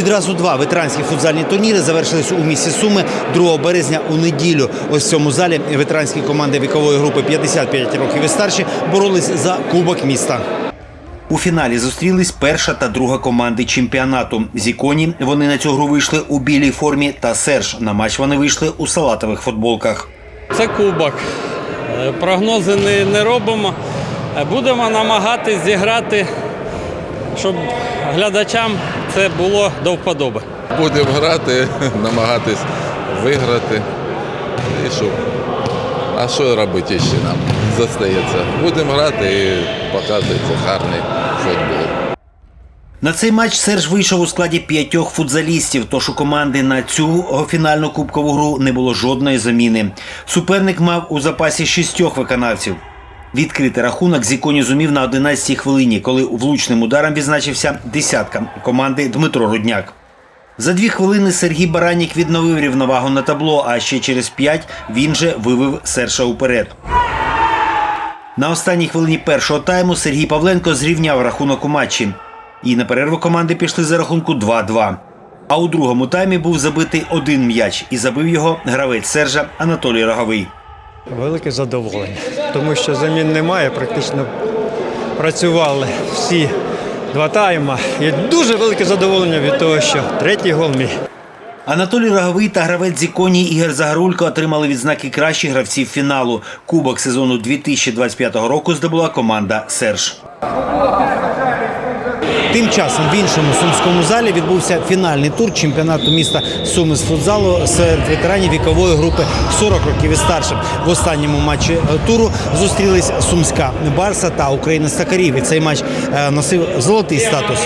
Відразу два ветеранські футзальні турніри завершились у місті Суми 2 березня у неділю. Ось в цьому залі ветеранські команди вікової групи 55 років і старші боролись за кубок міста. У фіналі зустрілись перша та друга команди чемпіонату. Зіконі вони на цю гру вийшли у білій формі та Серж. На матч вони вийшли у салатових футболках. Це кубок. Е, Прогнози не, не робимо. Е, Будемо намагатись зіграти, щоб глядачам це було до вподоби. Будемо грати, намагатись виграти. І що? А що робити ще нам? Застається. Будемо грати і показується гарний футбол. На цей матч Серж вийшов у складі п'ятьох футзалістів. Тож у команди на цю фінальну кубкову гру не було жодної заміни. Суперник мав у запасі шістьох виконавців. Відкрити рахунок Зіконі зумів на 11-й хвилині, коли влучним ударом відзначився десятка команди Дмитро Рудняк. За дві хвилини Сергій Баранік відновив рівновагу на табло, а ще через п'ять він же вивів Серша уперед. На останній хвилині першого тайму Сергій Павленко зрівняв рахунок у матчі. І на перерву команди пішли за рахунку 2-2. А у другому таймі був забитий один м'яч і забив його гравець Сержа Анатолій Роговий. Велике задоволення, тому що замін немає, практично працювали всі два тайма. І дуже велике задоволення від того, що третій гол мій. Анатолій Роговий та гравець Зіконі Ігор Загарулько отримали відзнаки кращих гравців фіналу. Кубок сезону 2025 року здобула команда Серж. Тим часом в іншому сумському залі відбувся фінальний тур чемпіонату міста Суми з футзалу серед ветеранів вікової групи 40 років і старше. В останньому матчі е, туру зустрілись Сумська Барса та Україна Стакарів. І цей матч е, носив золотий статус.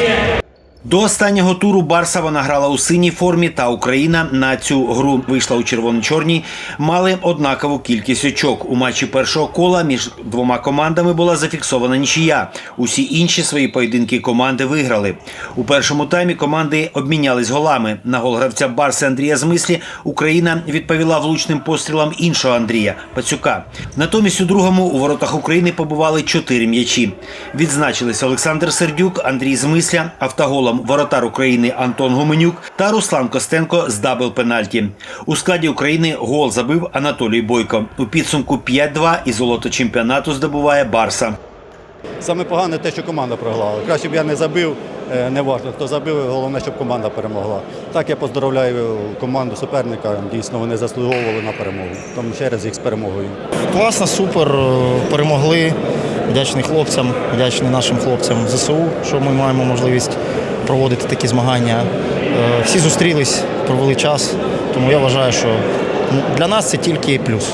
До останнього туру Барса вона грала у синій формі, та Україна на цю гру вийшла у червоно-чорній. Мали однакову кількість очок. У матчі першого кола між двома командами була зафіксована нічия. Усі інші свої поєдинки команди виграли. У першому таймі команди обмінялись голами. На гол гравця Барси Андрія Змислі Україна відповіла влучним пострілам іншого Андрія Пацюка. Натомість у другому у воротах України побували чотири м'ячі. Відзначились Олександр Сердюк, Андрій Змисля, автоголом воротар України Антон Гуменюк та Руслан Костенко з дабл пенальті. У складі України гол забив Анатолій Бойко. У підсумку 5-2 і золото чемпіонату здобуває Барса. Саме погане те, що команда програла. Краще б я не забив, е, не важливо, хто забив, головне, щоб команда перемогла. Так я поздоровляю команду суперника. Дійсно, вони заслуговували на перемогу. Тому ще раз їх з перемогою. Класно, супер. е, Перемогли. Вдячний хлопцям, вдячний нашим хлопцям ЗСУ, що ми маємо можливість проводити такі змагання. Е, Всі зустрілись, провели час, тому я вважаю, що для нас це тільки плюс.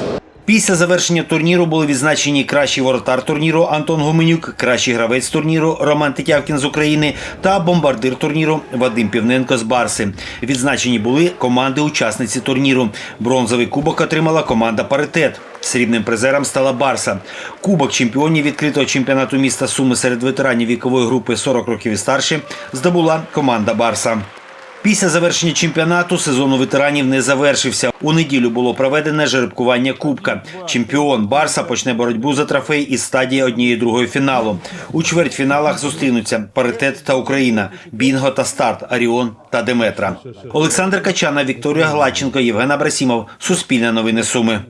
Після завершення турніру були відзначені кращий воротар турніру Антон Гуменюк, кращий гравець турніру Роман Тетявкін з України та бомбардир турніру Вадим Півненко з Барси. Відзначені були команди-учасниці турніру. Бронзовий кубок отримала команда Паритет. Срібним призером стала Барса. Кубок чемпіонів відкритого чемпіонату міста Суми серед ветеранів вікової групи 40 років і старше здобула команда Барса. Після завершення чемпіонату сезону ветеранів не завершився. У неділю було проведене жеребкування Кубка. Чемпіон Барса почне боротьбу за трофей із стадії однієї другої фіналу. У чвертьфіналах зустрінуться паритет та Україна, Бінго та Старт, Аріон та Деметра. Олександр Качана, Вікторія Гладченко, Євген Абрасімов. Суспільне новини Суми.